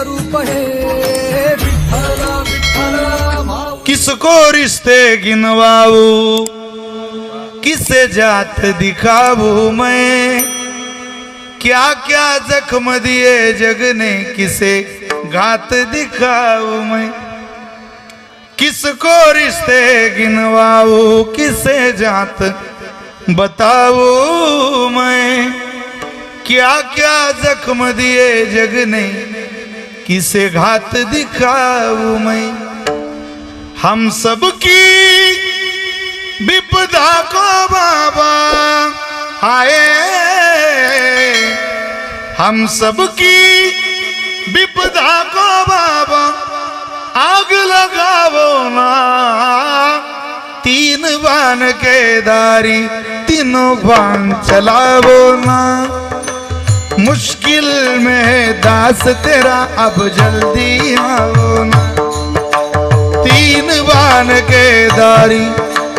रूप किसको रिश्ते गिनवाऊ? किसे जात दिखाऊ मैं? क्या क्या जख्म दिए जग ने किसे घात दिखाऊ मैं? किसको रिश्ते गिनवाऊ? किसे जात बताऊ मैं? क्या क्या जख्म दिए जग ने किसे घात दिखाऊ मैं? हम सबकी विपदा को बाबा आए। हम सबकी विपदा को बाबा आग लगावो ना। तीन बाण के दारी तीनों बाण चलावो ना। मुश्किल में है दास तेरा अब जल्दी आओ ना। तीन बान के दारी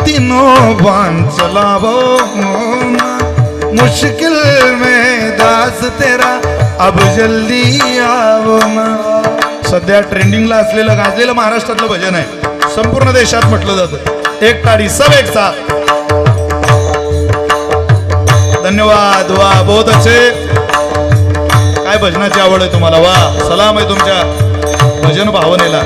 तीनों बान चलाओ ना। मुश्किल में दास तेरा अब जल्दी आओ ना। सध्या ट्रेंडिंगला असलेलं गाजलेलं महाराष्ट्रातलं भजन आहे. संपूर्ण देशात म्हटलं जातं. एक टाळी सब एक साथ. धन्यवाद वा बहुत अच्छे. काय भजनाची आवड आहे तुम्हाला? वा सलाम आहे तुमच्या भजन भावनेला.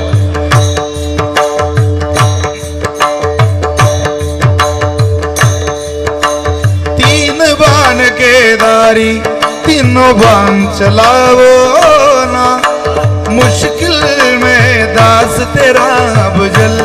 तीन बाण केदारी तीन बाण चलावो ना. मुश्किल में दास तेरा बुझल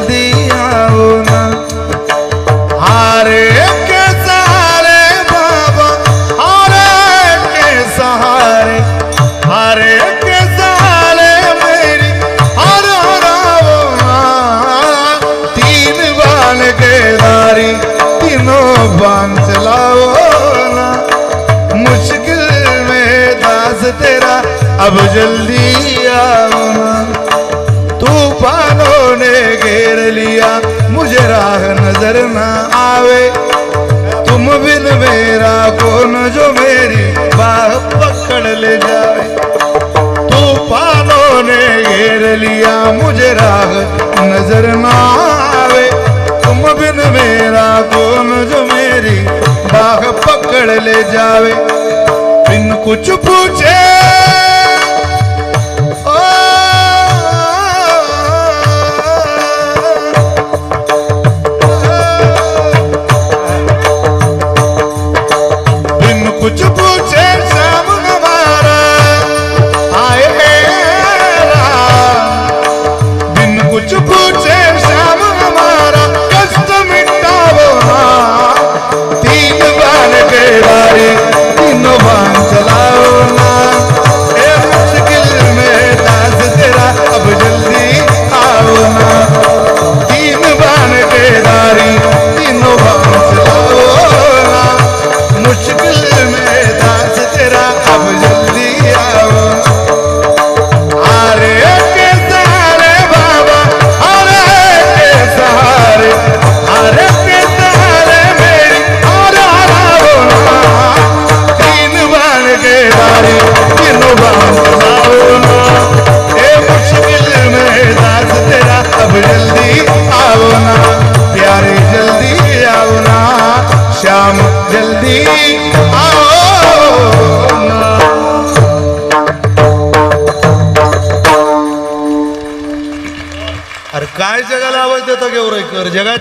मुझे राह नजर ना आवे। तुम बिन मेरा कौन जो मेरी बाह पकड़ ले जावे। बिन कुछ पूछे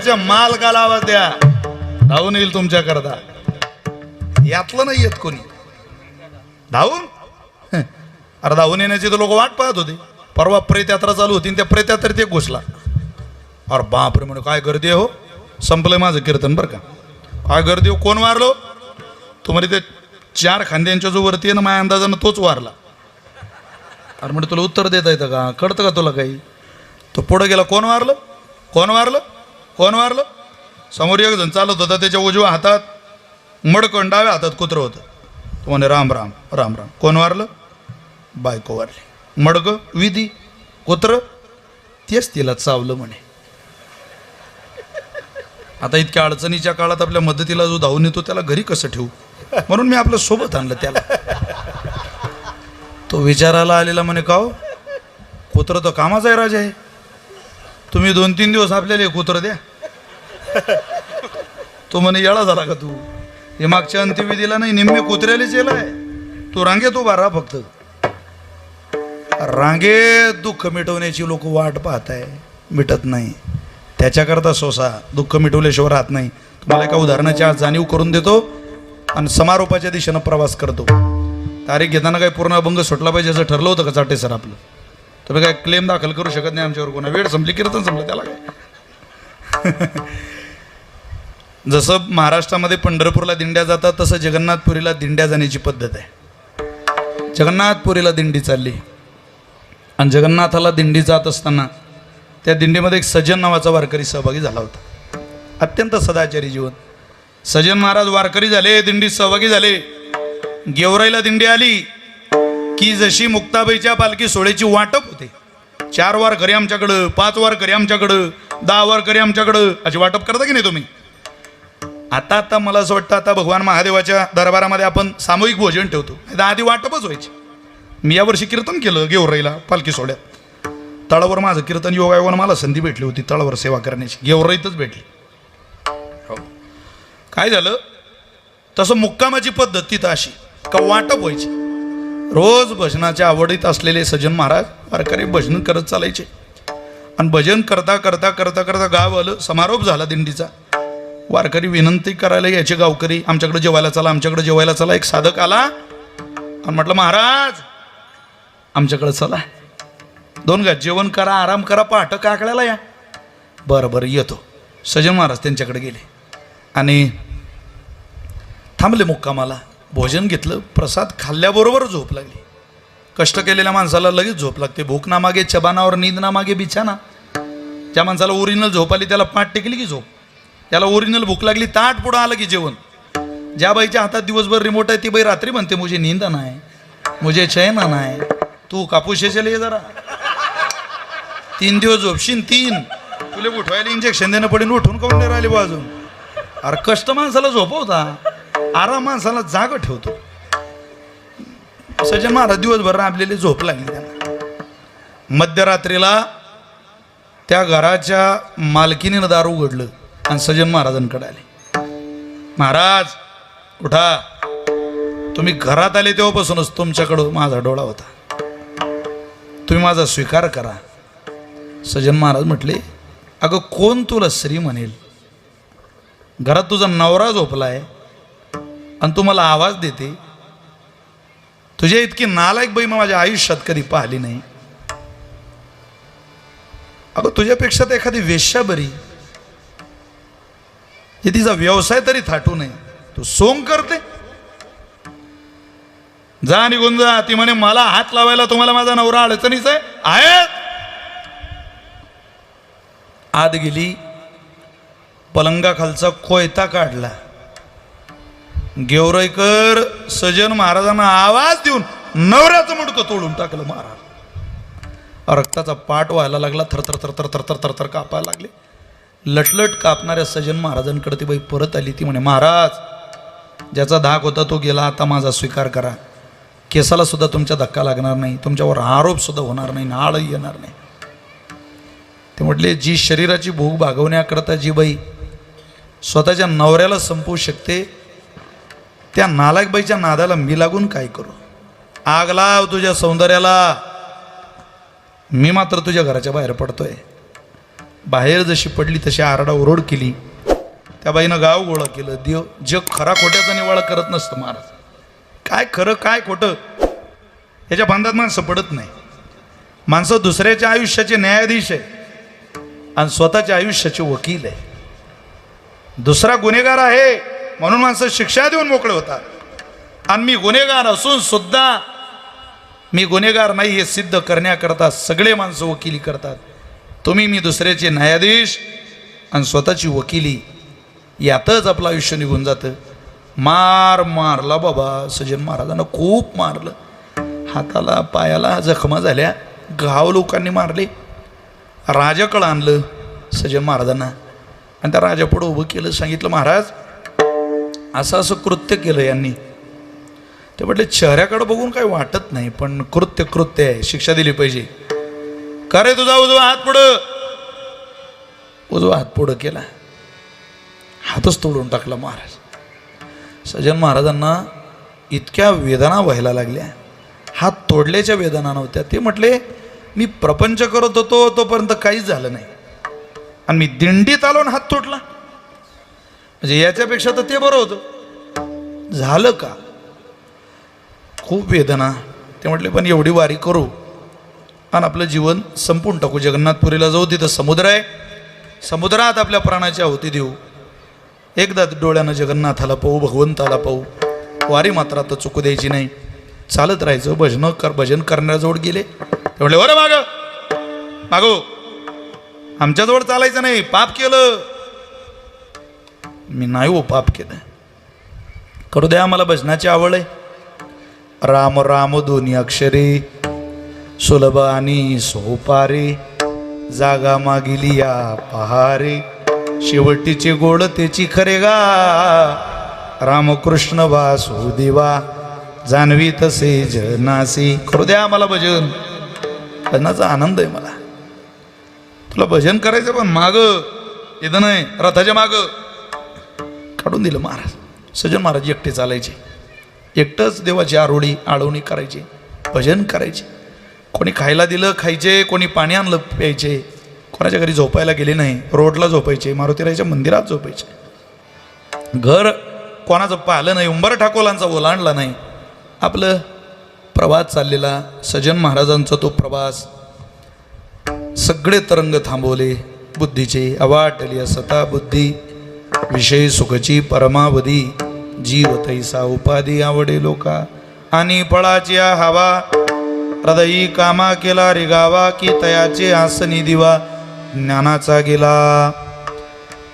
गेवराईकर माल मालकाला आवाज द्या. धावून येईल तुमच्याकरता. यातलं नाही येत कोणी. धावून? अरे धावून येण्याची तर लोक वाट पाहत होते. परवा प्रेत यात्रा चालू होती त्या प्रेत यात्रेत एक घुसला. अरे बापरे म्हणे काय गर्दी हो? संपलंय माझं कीर्तन बरं का? काय गर्दी हो? कोण वारलो हो? तुम्हाला ते चार खांद्यांच्या जो वरती आहे ना माझ्या अंदाजानं तोच वारला. अरे म्हणजे तुला उत्तर देता येतं का? कळतं का तुला काही? तो पुढं गेला कोण वारलं? कोण वारलं? कोण वारलं समोर एक जण चालत होता त्याच्या उजव्या हातात मडकण डाव्या हातात कुत्रं होतं. तो म्हणे राम राम राम राम. कोण वारलं बायको वारली मडकं विधी कुत्र तेच तिला चावलं म्हणे. आता इतक्या अडचणीच्या काळात आपल्या मदतीला जो धावून येतो त्याला घरी कसं ठेवू? म्हणून मी आपलं सोबत आणलं त्याला. तो विचारायला आलेला म्हणे का हो कुत्रं तर कामाचा आहे राजा आहे. तुम्ही दोन तीन दिवस आपल्याला एक उतर द्या. तो म्हणे येळा झाला का तू? हे मागच्या अंत्यविधीला नाही निम्मे कुत्र्यालाच येलाय तू रांगेत उभा राहा फक्त. रांगेत दुःख मिटवण्याची लोक वाट पाहत आहे मिटत नाही. त्याच्याकरता सोसा दुःख मिटवल्याशिवाय राहत नाही. तुम्हाला एका उदाहरणाची आज जाणीव करून देतो आणि समारोपाच्या दिशेनं प्रवास करतो. तारीख घेताना काही पूर्ण अभंग सुटला पाहिजे असं ठरलं होतं का चाटे सर आपलं? तुम्ही काय क्लेम दाखल करू शकत नाही आमच्यावर कोणा. वेळ संपली कीर्तन संपलं त्याला काय? जसं महाराष्ट्रामध्ये पंढरपूरला दिंड्या जातात तसं जगन्नाथपुरीला दिंड्या जाण्याची पद्धत आहे. जगन्नाथपुरीला दिंडी चालली. आणि जगन्नाथाला दिंडी जात असताना त्या दिंडीमध्ये एक सज्जन नावाचा वारकरी सहभागी झाला होता. अत्यंत सदाचारी जीवन. सज्जन महाराज वारकरी झाले दिंडीत सहभागी झाले. गेवराईला दिंडी आली. की जशी मुक्ताबाईच्या पालखी सोहळ्याची वाटप होते चार वार घरी आमच्याकडं पाच वार घरी आमच्याकडं दहा वार घरी आमच्याकडं अशी वाटप करता की नाही तुम्ही? आता आता मला असं वाटतं आता भगवान महादेवाच्या दरबारामध्ये आपण सामूहिक भोजन ठेवतो. आधी वाटपच व्हायची. मी यावर्षी कीर्तन केलं गेवराईला पालखी सोहळ्यात. तळावर माझं कीर्तन योगायोगानं मला संधी भेटली होती तळावर सेवा करण्याची. गेवराईतच भेटली. हो. काय झालं? तसं मुक्कामाची पद्धत तिथं अशी का वाटप व्हायची. रोज भजनाच्या आवडीत असलेले सज्जन महाराज वारकरी भजन करत चालायचे. आणि भजन करता करता करता करता गाव आलं समारोप झाला दिंडीचा. वारकरी विनंती करायला यायचे गावकरी आमच्याकडे जेवायला चला आमच्याकडे जेवायला चला. एक साधक आला आणि म्हटलं महाराज आमच्याकडे चला. दोन घात जेवण करा आराम करा पहाटं काकड्याला या. बरं बरं येतो. सजन महाराज त्यांच्याकडे गेले. आणि थांबले मुक्कामाला. भोजन घेतलं प्रसाद खाल्ल्याबरोबर झोप लागली. कष्ट केलेल्या माणसाला लगेच झोप लागते. भूक ना मागे चबानावर नींद ना मागे बिछाना. ज्या माणसाला ओरिजिनल झोप आली त्याला पाठ टेकली की झोप. त्याला ओरिजिनल भूक लागली ताट पुढं आलं की जेवण. ज्या बाईच्या हातात दिवसभर रिमोट आहे ती बाई रात्री म्हणते मुझे नींद नाही मुझे चैन नाही. तू कापूस ये जरा. तीन दिवस झोपशीन तीन. तुला उठवायला इंजेक्शन देणं पडेल उठून काऊन नाही राहिले बाजून अरे कष्ट माणसाला झोपवता. आराम माणसाला जाग ठेवतो. सज्जन महाराज दिवसभर राबलेली झोप लागली त्यांना. मध्यरात्रीला त्या घराच्या मालकीनीनं दार उघडलं आणि सज्जन महाराजांकडे आले. महाराज उठा. तुम्ही घरात आले तेव्हापासूनच तुमच्याकडं माझा डोळा होता. तुम्ही माझा स्वीकार करा. सज्जन महाराज म्हटले अगं कोण तुला श्री म्हणेल? घरात तुझा नवरा झोपलाय. आणि तू मला आवाज देते. तुझ्या इतकी नालायक बाई मग माझ्या आयुष्यात कधी पाहिली नाही. अगं तुझ्यापेक्षा तर एखादी वेश्या बरी. जे तिचा व्यवसाय तरी थाटू नये. तू सोंग करते. जा निघून जा. ती म्हणे मला हात लावायला तुम्हाला माझा नवरा अडचणीच आहे. आत गेली. पलंगाखालचा कोयता काढला. गेवराईकर सजन महाराजांना आवाज देऊन नवऱ्याचं मुडकं तोडून टाकलं महाराज. रक्ताचा पाठ व्हायला लागला थरथर थरथर थरथर थरथर कापायला लागले. लटलट कापणाऱ्या सजन महाराजांकडे ती बाई परत आली ती म्हणे महाराज ज्याचा धाक होता तो गेला आता माझा स्वीकार करा. केसाला सुद्धा तुमच्या धक्का लागणार नाही तुमच्यावर आरोप सुद्धा होणार नाही नाळही येणार नाही. ते म्हटले जी शरीराची भूक भागवण्याकरता जी बाई स्वतःच्या नवऱ्याला संपवू शकते त्या नालायक बाईच्या नादाला मी लागून काय करू? आग लाव तुझ्या सौंदर्याला. मी मात्र तुझ्या घराच्या बाहेर पडतोय. बाहेर जशी पडली तशी आरडा ओरड केली. त्या बाईनं गाव गोळा केलं. देव जग खरा खोट्याचा निवाळा करत नसतं महाराज. काय खरं काय खोटं? याच्या बांधात माणसं पडत नाही. माणसं दुसऱ्याच्या आयुष्याचे न्यायाधीश आहे. आणि स्वतःच्या आयुष्याचे वकील आहे. दुसरा गुन्हेगार आहे. म्हणून माणसं शिक्षा देऊन मोकळे होतात. आणि मी गुन्हेगार असून सुद्धा मी गुन्हेगार नाही हे सिद्ध करण्याकरता सगळे माणसं वकिली करतात. तुम्ही मी दुसऱ्याचे न्यायाधीश आणि स्वतःची वकिली. यातच आपलं आयुष्य निघून जातं. मार मारला बाबा सजन महाराजांना खूप मारलं. हाताला पायाला जखमा झाल्या घाव लोकांनी मारले. राजाकडं आणलं सजन महाराजांना. आणि त्या राजापुढं उभं केलं सांगितलं महाराज असं असं कृत्य केलं यांनी. ते म्हटले चेहऱ्याकडं बघून काही वाटत नाही पण कृत्य कृत्य आहे शिक्षा दिली पाहिजे. का रे तुझा उजवा हात पुढं? उजवा हात पुढं केला. हातच तोडून टाकला महाराज. सजन महाराजांना इतक्या वेदना व्हायला लागल्या. हात तोडल्याच्या वेदना नव्हत्या. ते म्हटले मी प्रपंच करत होतो तोपर्यंत काहीच झालं नाही. आणि मी दिंडीत आलो आणि हात तोडला म्हणजे याच्यापेक्षा तर ते बरं होतं. झालं का? खूप वेदना. ते म्हटले पण एवढी वारी करू आणि आपलं जीवन संपून टाकू. जगन्नाथपुरीला जाऊ तिथं समुद्र आहे. समुद्रात आपल्या प्राणाची आहुती देऊ. एकदा डोळ्यानं जगन्नाथाला पाहू भगवंताला पाहू. वारी मात्र आता चुकू द्यायची नाही. चालत राहायचं. भजन कर भजन करण्याजवळ गेले. ते म्हटले बरं माग मागो हो. आमच्याजवळ चालायचं नाही. पाप केलं. मी नाही हो पाप केलं. करू द्या मला भजनाची आवड आहे. राम राम दोन्ही अक्षरे सुलभ आणि सोपारे जागा मागिली या पहारे शेवटीची गोड त्याची खरे गा. रामकृष्ण वासुदेवा जाणवी तसे जनासी. करू द्या मला भजन. भजनाचा आनंद आहे मला. तुला भजन करायचं पण माग. इथं नाही रथाच्या माग. काढून दिलं महाराज. सजन महाराज एकटे चालायचे. एकटंच देवाची आरोळी आळवणी करायची भजन करायचे. कोणी खायला दिलं खायचे कोणी पाणी आणलं प्यायचे. कोणाच्या घरी झोपायला गेले नाही रोडला झोपायचे मारुतीरायच्या मंदिरात झोपायचे. घर कोणाचं पाहिलं नाही उंबर ठाकोलांचा ओलांडला नाही. आपलं प्रवास चाललेला सजन महाराजांचा तो प्रवास. सगळे तरंग थांबवले बुद्धीचे अवाटली असता बुद्धी. विषय सुखची परमावधी जीव तैसा उपाधी आवडे लोका. आणि फळाची हवा हृदयी कामा केला रिगावा की तयाचे आसनी दिवा ज्ञानाचा गेला.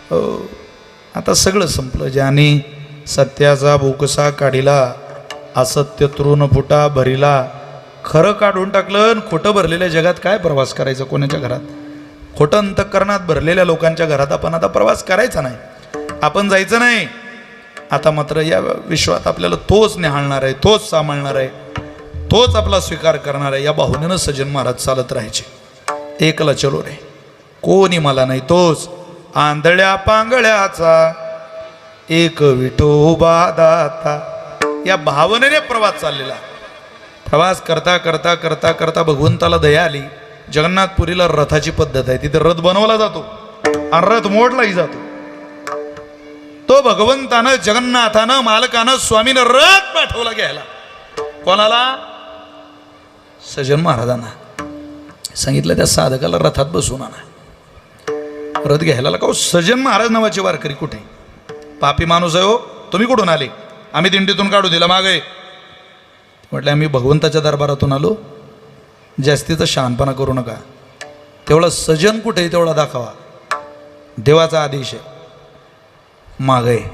हो, आता सगळं संपलं. ज्याने सत्याचा बोकसा काढिला असत्य तृण फुटा भरिला खरं काढून टाकलं आणि खोटं भरलेल्या जगात काय प्रवास करायचा कोणाच्या घरात? खोटं अंतकरणात भरलेल्या लोकांच्या घरात आपण आता प्रवास करायचा नाही. आपण जायचं नाही. आता मात्र या विश्वात आपल्याला तोच निहाळणार आहे तोच सांभाळणार आहे तोच आपला स्वीकार करणार आहे. या भावनेनं सजन महाराज चालत राहायचे. एकला चलो रे. कोणी मला नाही तोच. आंधळ्या पांगळ्याचा एक विठोबा दाता. या भावनेने प्रवास चाललेला. प्रवास करता करता करता करता भगवंताला दया आली. जगन्नाथपुरीला रथाची पद्धत आहे. तिथे रथ बनवला जातो. आणि रथ मोडलाही जातो. तो भगवंतानं जगन्नाथानं मालकानं स्वामीनं रथ पाठवला घ्यायला. कोणाला? सजन महाराजांना. सांगितलं त्या साधकाला रथात बसून आणा. रथ घ्यायला का सजन महाराज नावाचे वारकरी कुठे? पापी माणूस आहे हो. तुम्ही कुठून आले? आम्ही दिंडीतून काढू दिला मागे. म्हटलं आम्ही भगवंताच्या दरबारातून आलो. जास्तीचा शहाणपणा करू नका. तेवढा सजन कुठे आहे तेवढा दाखवा. देवाचा आदेश आहे. मागे.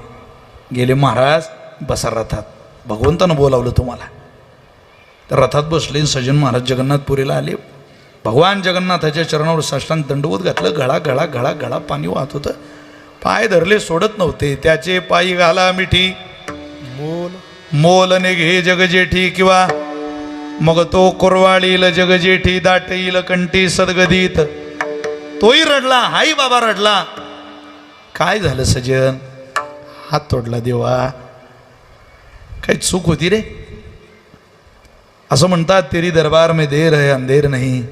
गेले महाराज बसा रथात. भगवंतानं बोलावलं तुम्हाला. तर रथात बसले सजन महाराज जगन्नाथपुरीला आले. भगवान जगन्नाथाच्या चरणावर साष्टांग दंडवत घातलं. गळा गळा गळा गळा पाणी वाहत होतं. पाय धरले सोडत नव्हते. त्याचे पायी घाला मिठी. मोल. मोलने घे जगजेठी किंवा मग तो कोरवाळील जगजेठी दाटईल कंठी सदगदीत. तोही रडला हाई बाबा रडला. काय झालं सजन हात तोडला देवा काही चूक होती रे असं म्हणतात तेरी दरबार में देर है अंधेर नहीं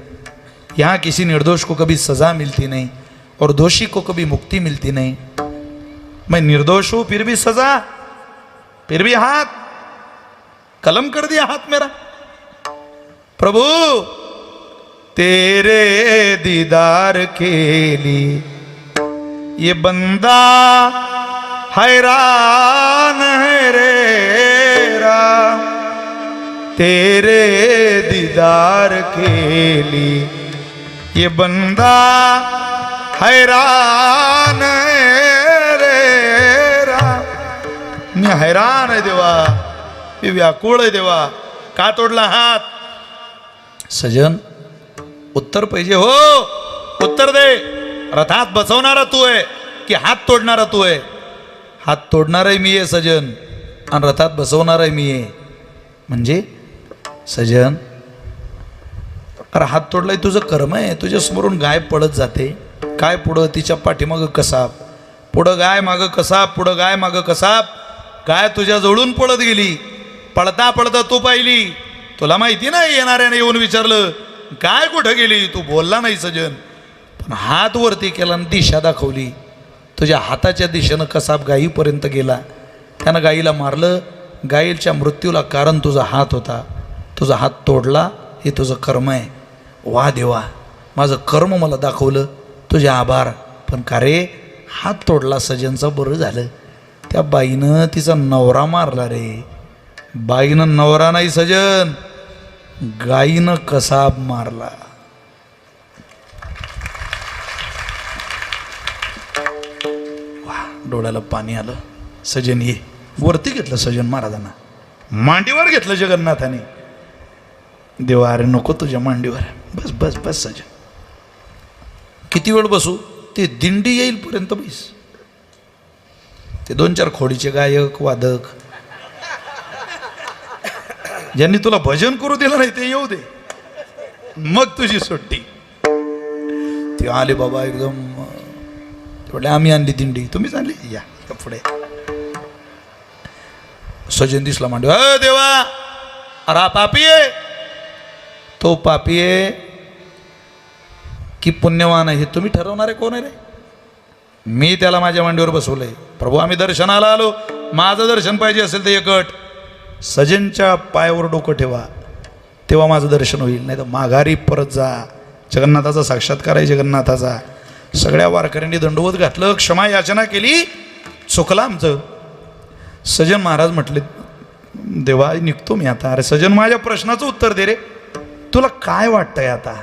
यहाँ किसी निर्दोष को कभी सजा मिलती नहीं और दोषी को कभी मुक्ति मिलती नहीं मैं निर्दोष हूँ फिर भी सजा फिर भी हाथ कलम कर दिया हाथ मेरा प्रभु तेरे दीदार के लिए ये बंदा हैरान है रे राम तेरे दीदार के लिए ये बंदा हैरान है रे राम। मी हैरान आहे देवा मी व्याकुळ आहे देवा का तोडला हात? सजन उत्तर पाहिजे हो उत्तर दे. रथात बसवणारा तू आहे की हात तोडणारा तू आहे? हात तोडणाराही मी आहे सजन. आणि रथात बसवणाराही मी आहे. म्हणजे सजन अरे हात तोडलाय तुझं कर्म आहे. तुझ्या समोरून गाय पळत जाते. काय पुढं? तिच्या पाठीमागं कसाब. पुढं गाय मागं कसाब पुढं गाय मागं कसाब. गाय तुझ्या जवळून पळत गेली. पळता पळता तू पाहिली. तुला माहिती नाही येणाऱ्याने येऊन विचारलं काय कुठं गेली? तू बोलला नाही सजन. पण हात वरती केला आणि दिशा दाखवली. तुझ्या हाताच्या दिशेनं कसाब गायीपर्यंत गेला. त्यानं गाईला मारलं. गाईच्या मृत्यूला कारण तुझा हात होता. तुझा हात तोडला. हे तुझं कर्म आहे. वा देवा. माझं कर्म मला दाखवलं. तुझे आभार. पण का रे? हात तोडला सजनचं बरं झालं. त्या बाईनं तिचा नवरा मारला रे. बाईनं नवरा नाही सजन. गाईनं कसाब मारला. वा डोळ्याला पाणी आलं. सजन ये. वरती घेतलं सजन महाराजांना. मांडीवर घेतलं जगन्नाथाने. देवा अरे नको तुझ्या मांडीवर. बस बस बस सजन. किती वेळ बसू? ते दिंडी येईलपर्यंत बैस. ते दोन चार खोडीचे गायक वादक. ज्यांनी तुला भजन करू दिलं नाही ते येऊ दे. मग तुझी सुट्टी. ते आले बाबा एकदम तेवढे आम्ही आणली दिंडी. तुम्हीच आणली? या पुढे. सजन दिसला मांडू. अ देवा! अरे हा पापी आहे. तो पापी आहे की पुण्यवान आहे हे तुम्ही ठरवणारे कोण आहे रे? मी त्याला माझ्या मांडीवर बसवलंय. प्रभू आम्ही दर्शनाला आलो. माझं दर्शन पाहिजे असेल तर एकट. सजनच्या पायावर डोकं ठेवा. तेव्हा माझं दर्शन होईल. नाही तर माघारी परत जा. जगन्नाथाचा साक्षात्कार आहे जगन्नाथाचा. सगळ्या वारकऱ्यांनी दंडवत घातलं क्षमा याचना केली चुकला आमचं. सजन महाराज म्हटले देवा निघतो मी आता. अरे सजन माझ्या प्रश्नाचं उत्तर दे रे. तुला काय वाटतंय आता?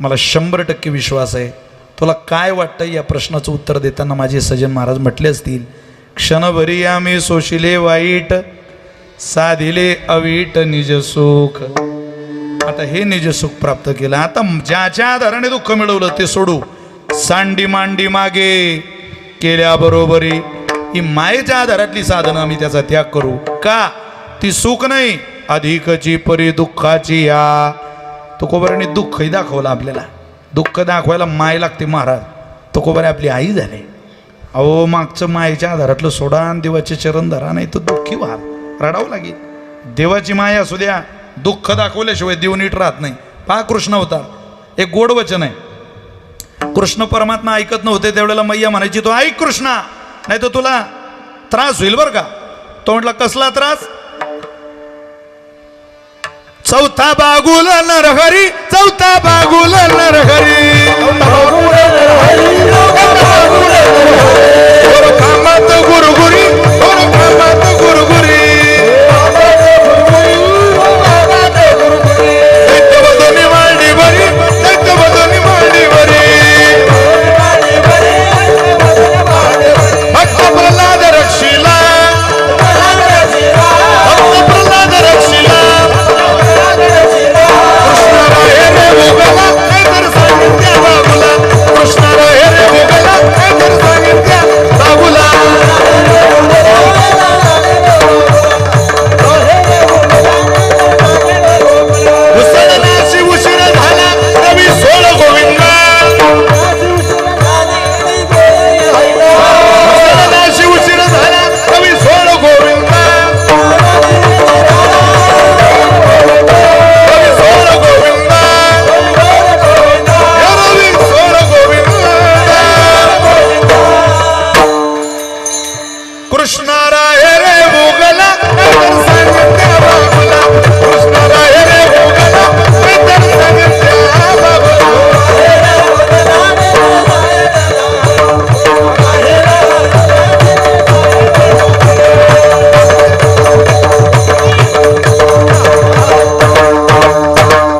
मला शंभर टक्के विश्वास आहे. तुला काय वाटतंय या प्रश्नाचं उत्तर देताना माझे सजन महाराज म्हटले असतील क्षणभरी आम्ही सोशिले वाईट साधिले अवीट निज सुख. आता हे निज सुख प्राप्त केलं. आता ज्याच्या आधाराने दुःख मिळवलं ते सोडू. सांडी मांडी मागे केल्याबरोबरी ही मायेच्या आधारातली साधनं आम्ही त्याचा त्याग करू. का? ती सुख नाही. अधिकची परी दुःखाची या. तुकोबऱ्याने दुःखही दाखवलं आपल्याला. दुःख दाखवायला माय लागते महाराज. तुकोबरे आपली आई झाले. अहो मागचं मायेच्या आधारातलं सोडा आणि देवाचे चरण धरा नाही तर दुःखी व्हा. रडावं लागेल. देवाची माया असू द्या. दुःख दाखवल्याशिवाय देव नीट राहत नाही. पहा कृष्ण होता एक गोड वचन आहे. कृष्ण परमात्मा ऐकत नव्हते त्यावेळेला मैया म्हणायची तो ऐक कृष्णा नाही तर तुला त्रास होईल बरं का. तो म्हटला कसला त्रास? चौथा बागुल नरहरी. चौथा बागुल नरहरी